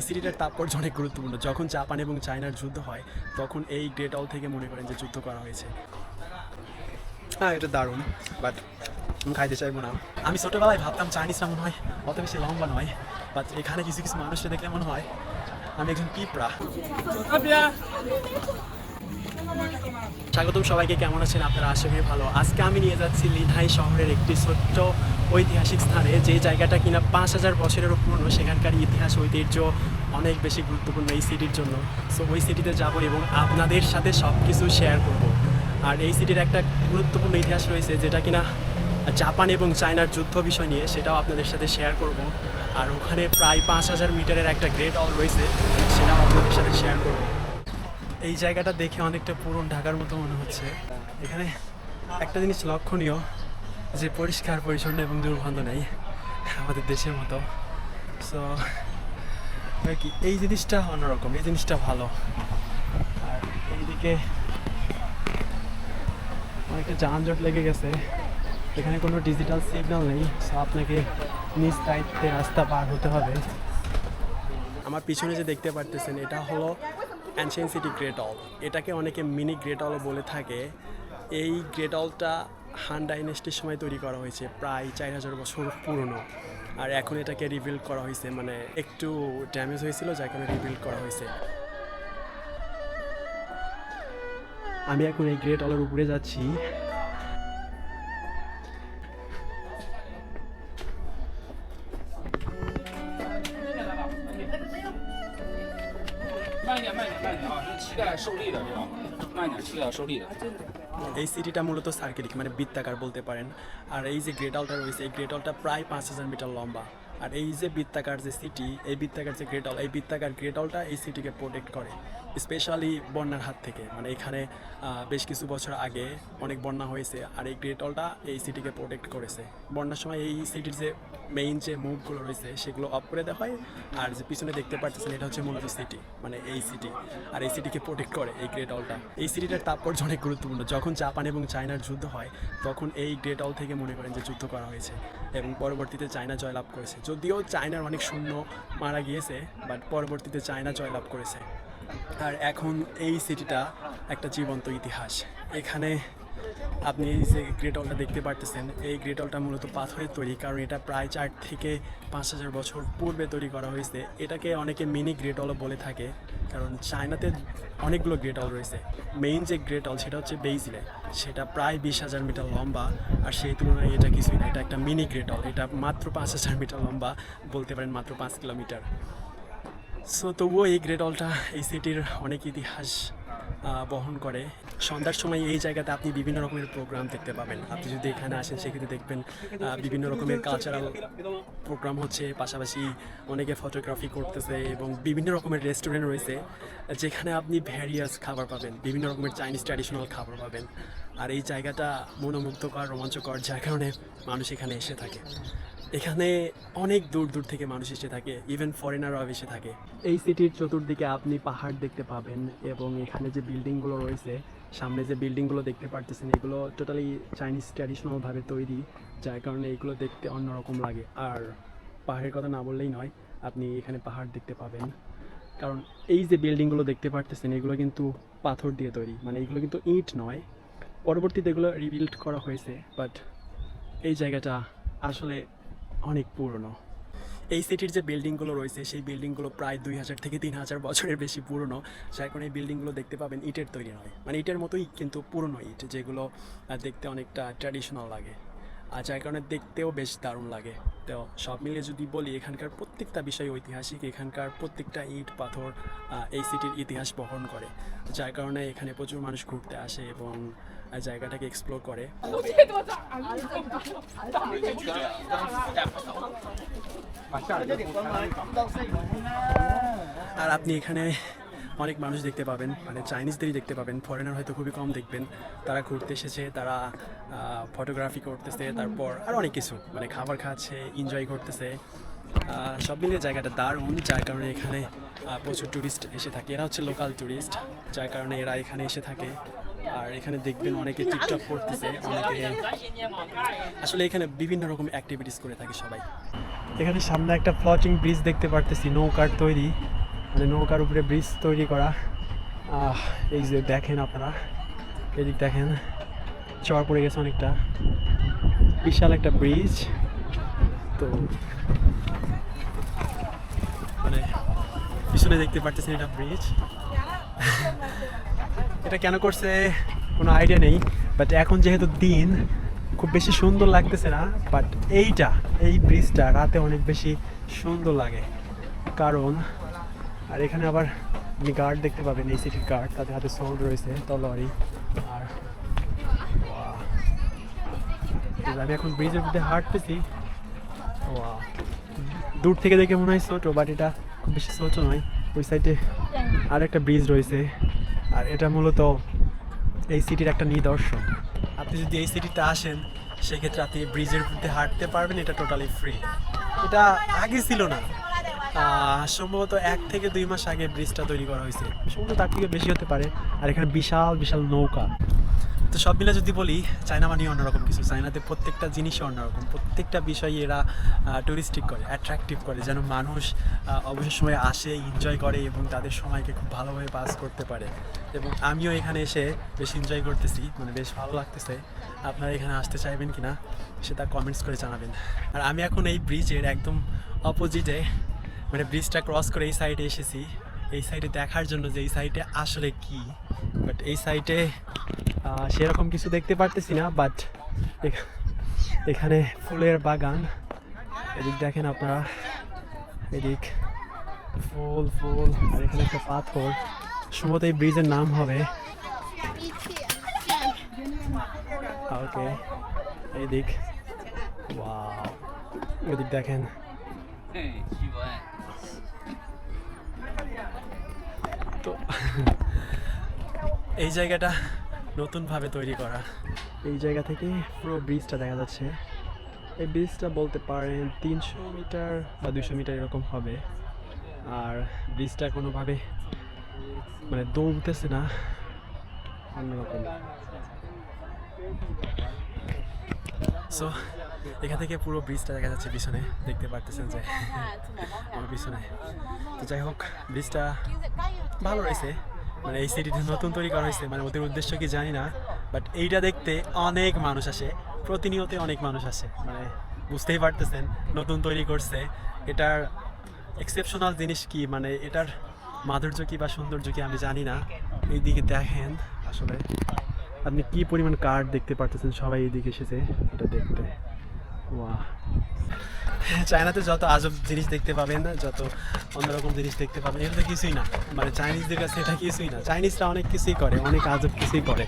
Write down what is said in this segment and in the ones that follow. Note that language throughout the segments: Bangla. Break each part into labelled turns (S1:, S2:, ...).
S1: এই সিটিটার তাৎপর্য অনেক গুরুত্বপূর্ণ। যখন জাপান এবং চায়নার যুদ্ধ হয়, তখন এই গ্রেট অল থেকে মনে করেন যে যুদ্ধ করা হয়েছে। হ্যাঁ এটা দারুণ বাট খাইতে চাইব না। আমি ছোটোবেলায় ভাবতাম চাইনিজরা মনে হয় অত বেশি লম্বা নয় বাট এখানে কিছু কিছু মানুষকে দেখলে মনে হয় আমি একজন পিঁপড়া। স্বাগতম সবাইকে, কেমন আছেন আপনারা? আশা করি ভালো। আজকে আমি নিয়ে যাচ্ছি লিনহাই শহরের একটি ছোট্ট ঐতিহাসিক স্থানে যে জায়গাটা কিনা পাঁচ হাজার বছরেরও পুরনো, সেখানকার ইতিহাস, ঐতিহ্য অনেক বেশি গুরুত্বপূর্ণ এই সিটির জন্য। সো ওই সিটিতে যাব এবং আপনাদের সাথে সব কিছু শেয়ার করব। আর এই সিটির একটা গুরুত্বপূর্ণ ইতিহাস রয়েছে, যেটা কিনা জাপান এবং চায়নার যুদ্ধ বিষয় নিয়ে, সেটাও আপনাদের সাথে শেয়ার করব। আর ওখানে প্রায় পাঁচ হাজার মিটারের একটা গ্রেট অল রয়েছে, সেটাও আপনাদের সাথে শেয়ার করব। এই জায়গাটা দেখে অনেকটা পুরন ঢাকার মতো মনে হচ্ছে। এখানে একটা জিনিস লক্ষণীয় যে পরিষ্কার, পরিচ্ছন্ন এবং দুর্গন্ধ নেই আমাদের দেশের মতো। সো আর কি, এই জিনিসটা অন্যরকম, এই জিনিসটা ভালো। আর এইদিকে অনেকটা যানজট লেগে গেছে। এখানে কোনো ডিজিটাল সিগন্যাল নেই সো আপনাকে নিজ দায়িত্বে রাস্তা পার হতে হবে। আমার পিছনে যে দেখতে পারতেছেন, এটা হলো অ্যানশিয়েন সিটি গ্রেট অল এটাকে অনেকে মিনি গ্রেট অল বলে থাকে। এই গ্রেট অলটা হান ডাইনেস্টির সময় তৈরি করা হয়েছে, প্রায় চার হাজার বছর পুরনো। আর এখন এটাকে রিভিল করা হয়েছে মানে একটু ড্যামেজ হয়েছিল, যার কারণে রিভিল করা হয়েছে। আমি এখন এই গ্রেট অলের উপরে যাচ্ছি। এই সিটিটা মূলত সার্কেলিক মানে বৃত্তাকার বলতে পারেন। আর এই যে গ্রেট অলটা রয়েছে, এই গ্রেট অলটা প্রায় পাঁচ হাজার মিটার লম্বা। আর এই যে বৃত্তাকার যে সিটি এই বৃত্তাকার যে গ্রেট অল এই বৃত্তাকার গ্রেট অলটা এই সিটিকে প্রোটেক্ট করে। স্পেশালি বন্যার হাত থেকে। মানে এখানে বেশ কিছু বছর আগে অনেক বন্যা হয়েছে আর এই গ্রেট অলটা এই সিটিকে প্রোটেক্ট করেছে। বন্যার সময় এই সিটির যে মেইন যে মুভগুলো রয়েছে সেগুলো অফ করে দেওয়া হয় আর যে পিছনে দেখতে পাচ্ছেন এটা হচ্ছে মূলত সিটি মানে এই সিটি আর এই সিটিকে প্রোটেক্ট করে এই গ্রেট অলটা এই সিটিটার তাৎপর্য অনেক গুরুত্বপূর্ণ। যখন জাপান এবং চায়নার যুদ্ধ হয়, তখন এই গ্রেট অল থেকে মনে করেন যে যুদ্ধ করা হয়েছে এবং পরবর্তীতে চায়না জয়লাভ করেছে। যদিও চায়নার অনেক সৈন্য মারা গিয়েছে বাট পরবর্তীতে চায়না জয়লাভ করেছে। আর এখন এই সিটিটা একটা জীবন্ত ইতিহাস। এখানে আপনি যে গ্রেট অলটা দেখতে পারতেছেন, এই গ্রেট অলটা মূলত পাথরের তৈরি, কারণ এটা প্রায় চার থেকে পাঁচ হাজার বছর পূর্বে তৈরি করা হয়েছে। এটাকে অনেকে মিনি গ্রেট অলও বলে থাকে, কারণ চায়নাতে অনেকগুলো গ্রেট অল রয়েছে। মেইন যে গ্রেট অল সেটা হচ্ছে বেইজিলে সেটা প্রায় বিশ হাজার মিটার লম্বা, আর সেই তুলনায় এটা কিছুই না, এটা একটা মিনি গ্রেট অল এটা মাত্র পাঁচ হাজার মিটার লম্বা, বলতে পারেন মাত্র পাঁচ কিলোমিটার। সো তবুও এই গ্রেট অলটা এই সিটির অনেক ইতিহাস বহন করে। সন্ধ্যার সময় এই জায়গাতে আপনি বিভিন্ন রকমের প্রোগ্রাম দেখতে পাবেন। আপনি যদি এখানে আসেন, সেক্ষেত্রে দেখবেন বিভিন্ন রকমের কালচারাল প্রোগ্রাম হচ্ছে। পাশাপাশি অনেকে ফটোগ্রাফি করতেছে এবং বিভিন্ন রকমের রেস্টুরেন্ট রয়েছে, যেখানে আপনি ভ্যারিয়াস খাবার পাবেন। বিভিন্ন রকমের চাইনিজ ট্র্যাডিশনাল খাবার পাবেন। আর এই জায়গাটা মনোমুগ্ধকর, রোমাঞ্চকর, যার কারণে মানুষ এখানে এসে থাকে। এখানে অনেক দূর দূর থেকে মানুষ এসে থাকে ইভেন ফরেনাররাও এসে থাকে। এই সিটির চতুর্দিকে আপনি পাহাড় দেখতে পাবেন এবং এখানে যে বিল্ডিংগুলো রয়েছে, সামনে যে বিল্ডিংগুলো দেখতে পারতেছেন, এগুলো টোটালি চাইনিজ ট্র্যাডিশনালভাবে তৈরি, যার কারণে এগুলো দেখতে অন্যরকম লাগে। আর পাহাড়ের কথা না বললেই নয়, আপনি এখানে পাহাড় দেখতে পাবেন। কারণ এই যে বিল্ডিংগুলো দেখতে পারতেছেন, এগুলো কিন্তু পাথর দিয়ে তৈরি। মানে এগুলো কিন্তু ইট নয়। পরবর্তীতে এগুলো রিবিল্ড করা হয়েছে বাট এই জায়গাটা আসলে অনেক পুরনো। এই সিটির যে বিল্ডিংগুলো রয়েছে, সেই বিল্ডিংগুলো প্রায় দুই হাজার থেকে তিন হাজার বছরের বেশি পুরনো। যার কারণে এই বিল্ডিংগুলো দেখতে পাবেন ইটের তৈরি নয়। মানে ইটের মতোই কিন্তু পুরনো ইট, যেগুলো দেখতে অনেকটা ট্র্যাডিশনাল লাগে। আর যার কারণে দেখতেও বেশ দারুণ লাগে। তো সব মিলিয়ে যদি বলি, এখানকার প্রত্যেকটা বিষয় ঐতিহাসিক। এখানকার প্রত্যেকটা ইট, পাথর এই সিটির ইতিহাস বহন করে। যার কারণে এখানে প্রচুর মানুষ ঘুরতে আসে এবং জায়গাটাকে এক্সপ্লোর করে। আর আপনি এখানে অনেক মানুষ দেখতে পাবেন মানে চাইনিজদেরই দেখতে পাবেন ফরেনার হয়তো খুবই কম দেখবেন। তারা ঘুরতে এসেছে, তারা ফটোগ্রাফি করতেছে, তারপর আর অনেক কিছু মানে খাবার খাচ্ছে এনজয় করতেছে। সব মিলিয়ে জায়গাটা দারুণ, যার কারণে এখানে প্রচুর ট্যুরিস্ট এসে থাকে। এরা হচ্ছে লোকাল ট্যুরিস্ট যার কারণে এরা এখানে এসে থাকে। আর এখানে দেখবেন অনেকে টিকটক করতেছে, অনেকে আসলে এখানে বিভিন্ন রকম অ্যাক্টিভিটিস করে থাকে সবাই। এখানে সামনে একটা ফ্লটিং ব্রিজ দেখতে পারতেছি, নৌকার তৈরি মানে নৌকার উপরে ব্রিজ তৈরি করা। এই যে দেখেন আপনারা, এদিক দেখেন, চর পড়ে গেছে অনেকটা। বিশাল একটা ব্রিজ তো মানে পিছনে দেখতে পারতেছেন এটা ব্রিজ এটা কেন করছে কোনো আইডিয়া নেই বাট এখন যেহেতু দিন খুব বেশি সুন্দর লাগতেছে না বাট এইটা এই ব্রিজটা রাতে অনেক বেশি সুন্দর লাগে। কারণ আর এখানে আবার আপনি গার্ড দেখতে পাবেন এই সিটির গার্ড তাদের হাতে সোল্ড রয়েছে তলোয়ারি আর. আমি এখন ব্রিজের মধ্যে হাঁটতেছি. দূর থেকে দেখে মনে হয় ছোটো বাট এটা খুব বেশি ছোটো নয়। ওই সাইডে আর একটা ব্রিজ রয়েছে। আর এটা মূলত এই সিটির একটা নিদর্শন। আপনি যদি এই সিটিতে আসেন, সেক্ষেত্রে আপনি ব্রিজের মধ্যে হাঁটতে পারবেন, এটা টোটালি ফ্রি এটা আগে ছিল না। সম্ভবত এক থেকে দুই মাস আগে ব্রিজটা তৈরি করা হয়েছে। সম্ভবত তার থেকে বেশি হতে পারে। আর এখানে বিশাল বিশাল নৌকা। তো সব মিলে যদি বলি চায়না মানে অন্যরকম কিছু। চায়নাতে প্রত্যেকটা জিনিসই অন্যরকম। প্রত্যেকটা বিষয় এরা টুরিস্টিক করে অ্যাট্রাকটিভ করে, যেন মানুষ অবসর সময় আসে এনজয় করে এবং তাদের সময়কে খুব ভালোভাবে পাস করতে পারে। এবং আমিও এখানে এসে বেশ এনজয় করতেছি মানে বেশ ভালো লাগতেছে। আপনারা এখানে আসতে চাইবেন কি না সেটা কমেন্টস করে জানাবেন। আর আমি এখন এই ব্রিজের একদম অপোজিটে মানে ব্রিজটা ক্রস করে এই সাইডে এসেছি। এই সাইডে দেখার জন্য যে এই সাইডে আসলে কি বাট এই সাইডে সেরকম কিছু দেখতে পারতেছি না বাট এখানে ফুলের বাগান। এদিক দেখেন আপনারা। এদিক ফুল ফুল, আর এখানে একটা পাথর। সম্ভবত এই ব্রিজের নাম হবে। ওকে, এদিক। এদিক দেখেন। তো, এই জায়গাটা নতুনভাবে তৈরি করা। এই জায়গা থেকে পুরো ব্রিজটা দেখা যাচ্ছে। এই ব্রিজটা বলতে পারেন তিনশো মিটার বা দুশো মিটার এরকম হবে। আর ব্রিজটা কোনোভাবে মানে দৌড়তেছে না অন্যরকম। সো এখান থেকে পুরো ব্রিজটা দেখা যাচ্ছে পিছনে। দেখতে পারতেছেন যে আমার পিছনে। তো যাই হোক ব্রিজটা ভালো রয়েছে। মানে এই সিটিতে নতুন তৈরি করা হয়েছে মানে ওদের উদ্দেশ্য কি জানি না বাট এইটা দেখতে অনেক মানুষ আসে প্রতিনিয়ত অনেক মানুষ আসে মানে বুঝতেই পারতেছেন, নতুন তৈরি করছে, এটার এক্সেপশনাল জিনিস কি মানে এটার মাধুর্য কি বা সৌন্দর্য কি আমি জানি না। এইদিকে দেখেন, আসলে আপনি কি পরিমাণ কার্ড দেখতে পারতেছেন, সবাই এইদিকে এসেছে, এটা দেখতে। চায়নাতে যত আজব জিনিস দেখতে পাবেন না যত অন্যরকম জিনিস দেখতে পাবেন, এগুলো কিছুই না। মানে চাইনিজদের কাছে এটা কিছুই না। চাইনিজরা অনেক কিছুই করে, অনেক আজব কিছুই করে।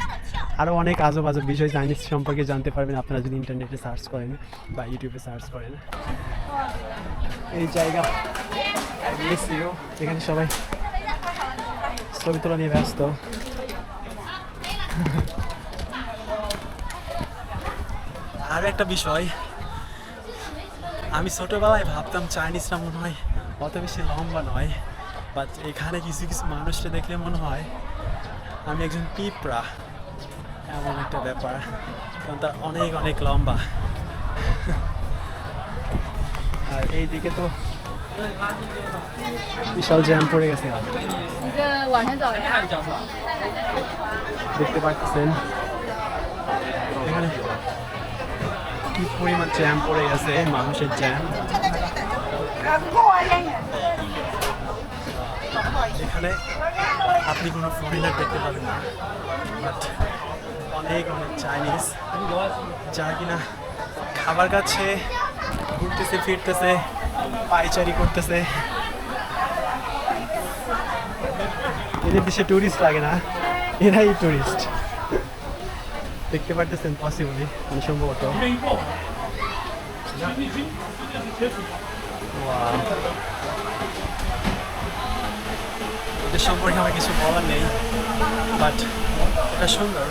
S1: আরও অনেক আজব আজব বিষয় চাইনিজ সম্পর্কে জানতে পারবেন আপনারা যদি ইন্টারনেটে সার্চ করেন বা ইউটিউবে সার্চ করেন। এই জায়গা এখানে সবাই ছবি তোলা নিয়ে ব্যস্ত। আর একটা বিষয় আমি ছোটোবেলায় ভাবতাম চাইনিজরা মনে হয়, অত বেশি লম্বা নয় বাট এখানে কিছু কিছু মানুষকে দেখলে মনে হয় আমি একজন পিঁপড়া, এমন একটা ব্যাপার, কারণ তার অনেক অনেক লম্বা। আর এইদিকে তো বিশাল জ্যাম পড়ে গেছে। দেখতে পাচ্ছেন। কি পরিমাণ জ্যাম পড়ে গেছে মানুষের জ্যাম এখানে আপনি কোনো ফরেনার দেখতে পাবেন না বাট অনেক অনেক চাইনিজ যারা কিনা খাবার কাছে ঘুরতেছে, ফিরতেছে, পাইচারি করতেছে। এদের দেশে টুরিস্ট লাগে না, এরাই টুরিস্ট দেখতে পারতেছেন পসিবলি মানে সম্ভবত. এদের সম্পর্কে আমার কিছু বলার নেই বাট এটা সুন্দর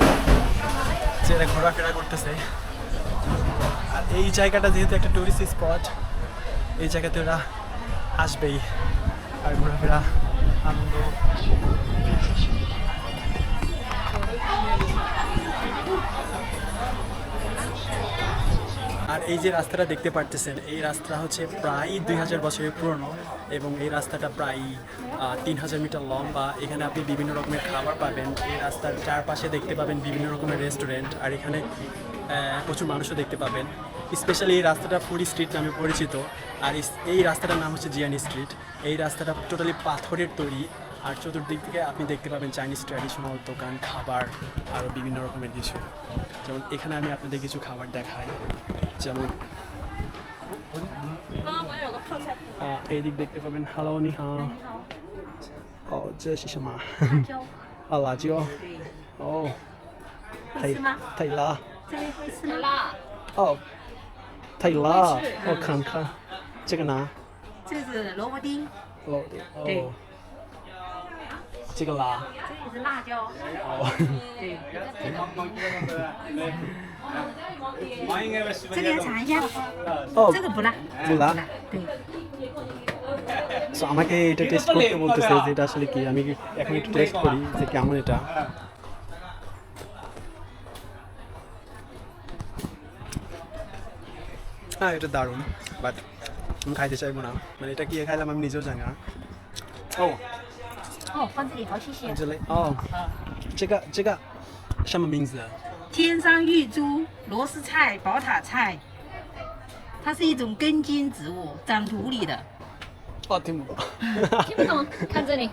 S1: যে এরা ঘোরাফেরা করতেছে আর এই জায়গাটা যেহেতু একটা টুরিস্ট স্পট এই জায়গাতে ওরা আসবেই আর ঘোরাফেরা এই যে রাস্তাটা দেখতে পারতেছেন, এই রাস্তা হচ্ছে প্রায় দুই হাজার বছরের পুরনো এবং এই রাস্তাটা প্রায় তিন হাজার মিটার লম্বা। এখানে আপনি বিভিন্ন রকমের খাবার পাবেন। এই রাস্তার চারপাশে দেখতে পাবেন বিভিন্ন রকমের রেস্টুরেন্ট আর এখানে প্রচুর মানুষও দেখতে পাবেন। স্পেশালি এই রাস্তাটা ফুরি স্ট্রিট নামে পরিচিত। আর এই রাস্তাটার নাম হচ্ছে জিয়ানি স্ট্রিট। এই রাস্তাটা টোটালি পাথরের তৈরি। আর চতুর্দিক থেকে আপনি দেখতে পাবেন চাইনিজ ট্র্যাডিশনাল দোকান, খাবার, আরও বিভিন্ন রকমের কিছু। যেমন এখানে আমি আপনাদের কিছু খাবার দেখাই। যেমন আহ, এই দিক দেখতে পাবেন হ্যালো নি হা ও这是什么啊辣椒哦太太辣
S2: 辣，
S1: 哦太辣我看看这个呢
S3: 这是萝卜丁，
S1: 哦
S3: 对
S1: 哦 这个辣
S3: 这也是辣椒，
S1: 哦
S3: 对，
S4: 我应该是
S3: 这个要尝一下，
S1: 哦
S3: 这个不辣，
S1: 不辣
S3: 对，
S1: So, আমাকে এটা টেস্ট করতে বলতেছে যে এটা আসলে কি আমি কি এখন একটু টেস্ট করি যে কেমন এটা হ্যাঁ এটা দারুণ বাট আমি খাইতে চাইবো না মানে এটা কি খাইলাম আমি নিজেও জানি না ও
S3: 哦，放这里好，谢谢。
S1: 这类哦这个这个什么名字
S3: 天山玉珠、螺丝菜、宝塔菜，它是一种根茎植物，长土里的。
S1: 哦听不懂
S2: 听不懂，看这里。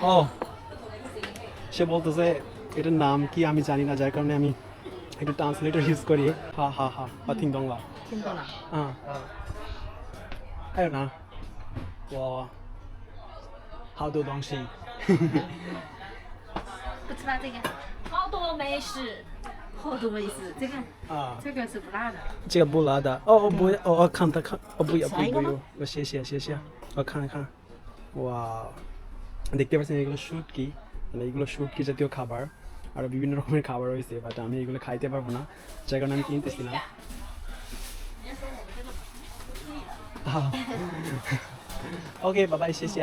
S1: ও সে বলতেছে এটার নাম কি আমি জানি না যার কারণে আমি একটু ট্রান্সলেটর ইউজ করি হা হা হা হা听懂了
S3: 听懂了？
S1: 啊还有呢我 好多东西
S3: 不吃辣这个，
S2: 好多美食，
S3: 后多没事，这个
S1: 啊
S3: 这个是不辣的。
S1: 这个不辣的哦我不要哦我看他看哦不要不
S3: 下一个吗
S1: 要不要我谢谢谢谢我看看哇দেখতে পাচ্ছেন এগুলো শুটকি মানে এগুলো শুটকি জাতীয় খাবার আর বিভিন্ন রকমের খাবার রয়েছে বাট আমি এগুলো খাইতে পারবো না যার কারণে আমি কিনতেছি না ওকে বাবাই শেষ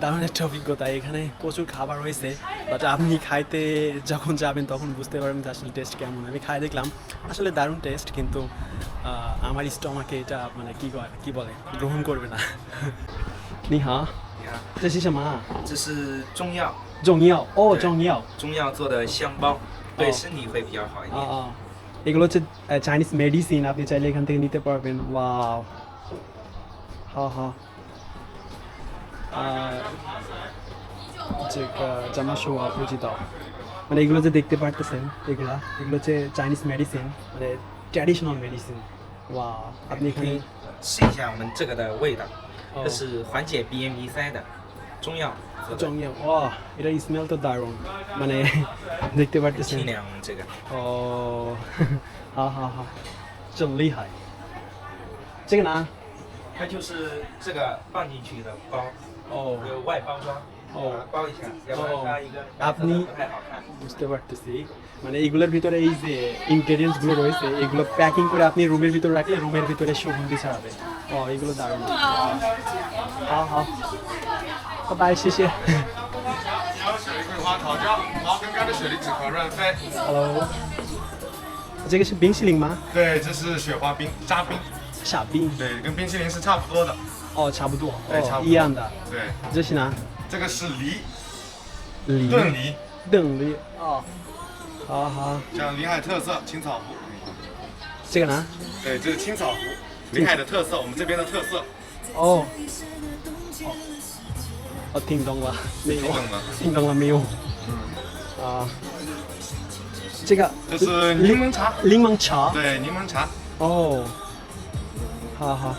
S1: দারুণ একটা অভিজ্ঞতা এখানে প্রচুর খাবার রয়েছে বাট আপনি খাইতে যখন যাবেন তখন বুঝতে পারবেন যে আসলে টেস্ট কেমন আমি খাই দেখলাম আসলে দারুণ টেস্ট কিন্তু আহ, আমার স্টমাকে এটা মানে কি করে কি বলে গ্রহণ করবে না নি হা
S5: 你看，
S1: 这是什么
S5: 这是中药，
S1: 中药哦
S5: 对
S1: 中药
S5: 中药做的香包，对
S1: 哦
S5: 身体会比较好一
S1: আ,
S5: 点。
S1: আ। এগুলো হচ্ছে চাইনিজ মেডিসিন আপনি চাইলে এখান থেকে নিতে পারবেন ওয়াও হা হা আর这个怎么说不知道মানে এগুলো যে দেখতে পারতেছেন এগুলা এগুলো হচ্ছে চাইনিজ মেডিসিন মানে ট্র্যাডিশনাল মেডিসিন ওয়া আপনি
S5: 可
S1: এখানে
S5: 以试一下我们这个的味道，
S1: 哦
S5: 这是缓解鼻炎鼻塞的中药做的，
S1: জংয়া ওয়া এটা স্মেল তো দারুণ মানে দেখতে পারতেছেন
S5: 清凉这个。
S1: 哦，好好好，真厉害。这个呢？
S5: 它就是这个放进去的包，
S1: 哦
S5: 有外包装，
S1: 哦
S5: 把它包一下，要不然它一个
S1: 啊你
S5: 不太好看。
S1: বুঝতে পারতেছি মানে এগুলোর ভিতরে এই যে ইনগ্রেডিয়েন্টস গুলো রয়েছে এগুলো প্যাকিং করে আপনি রুমের ভিতরে রাখলে রুমের ভিতরে সুগন্ধি ছড়াবে ও এগুলো দারুণ হ্যাঁ হ্যাঁ বাই শেষে
S6: 桂花桃胶，毛根干的雪梨止咳润肺。
S1: হ্যালো这个是冰淇淋吗？
S6: 对，这是雪花冰扎冰，
S1: 傻冰
S6: 对，跟冰淇淋是差不多的。
S1: 哦，差不多，
S6: 对，差不多、哦、
S1: 一样的。
S6: 对，
S1: 这是哪？
S6: 这个是梨，
S1: 梨
S6: 炖梨，
S1: 炖梨哦，好好。
S6: 讲临海特色青草湖，
S1: 这个呢？
S6: 对，这是青草湖，临海的特色，我们这边的特色。
S1: 哦，哦，听懂了，没有？
S6: 听懂了，
S1: 听懂了没有？嗯，啊。这个
S6: 这是柠檬茶，
S1: 柠檬茶，
S6: 对，柠檬茶。
S1: 哦，好好。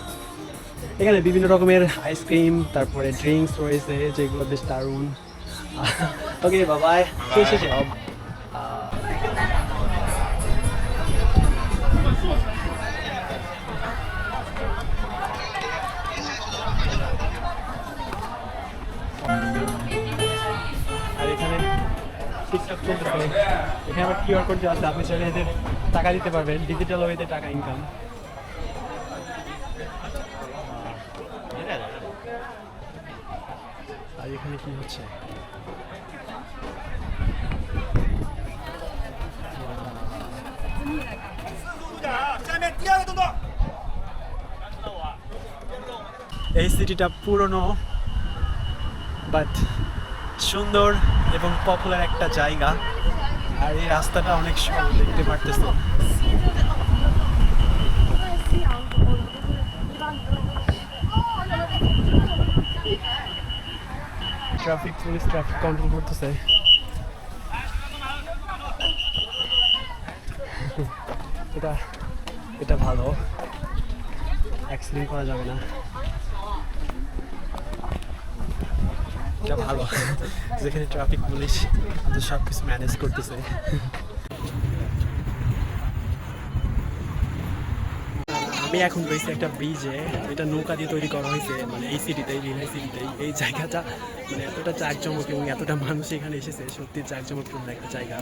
S1: এখানে বিভিন্ন রকমের আইসক্রিম তারপরে ড্রিঙ্কস রয়েছে যেগুলো বেশ দারুণ। ওকে বাবাই শেষ শেষ আর এখানে আবার কিউআর কোড আছে আপনি চাইলে এদের টাকা দিতে পারবেন। ডিজিটাল ওয়েতে টাকা ইনকাম এখানে কি হচ্ছে? এই সিটিটা পুরনো বাট সুন্দর এবং পপুলার একটা জায়গা। আর এই রাস্তাটা অনেক সুন্দর, দেখতে পারতেছে ট্রাফিক পুলিশ ট্রাফিক কন্ট্রোল করতেছে এটা এটা ভালো। অ্যাক্সিডেন্ট করা যাবে না। এটা ভালো। যেখানে ট্রাফিক পুলিশ সব কিছু ম্যানেজ করতেছে। আমি এখন রয়েছি একটা ব্রিজে এটা নৌকা দিয়ে তৈরি করা হয়েছে মানে এই সিটিতেই রিলাই সিটিতেই এই জায়গাটা মানে এতটা জাঁকজমক এবং এতটা মানুষ এখানে এসেছে, সত্যি জাঁকজমকপূর্ণ একটা জায়গা।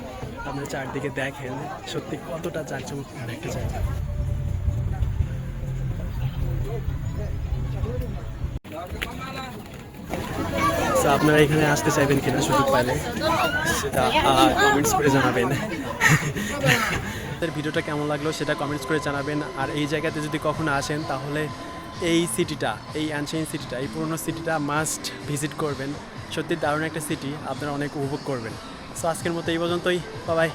S1: আপনারা চারদিকে দেখেন, সত্যি কতটা জাঁকজমকপূর্ণ একটা জায়গা। আপনারা এখানে আসতে চাইবেন কিনা সুযোগ পাইলে, সেটা কমেন্টস করে জানাবেন। ভিডিওটা কেমন লাগল সেটা কমেন্টস করে জানাবেন। আর এই জায়গাতে যদি কখনো আসেন, তাহলে এই সিটিটা এই অ্যানশিয়েন্ট সিটিটা এই পুরনো সিটিটা মাস্ট ভিজিট করবেন। সত্যি দারুণ একটা সিটি আপনারা অনেক উপভোগ করবেন। সো আজকের মতো এই পর্যন্তই। বাবাই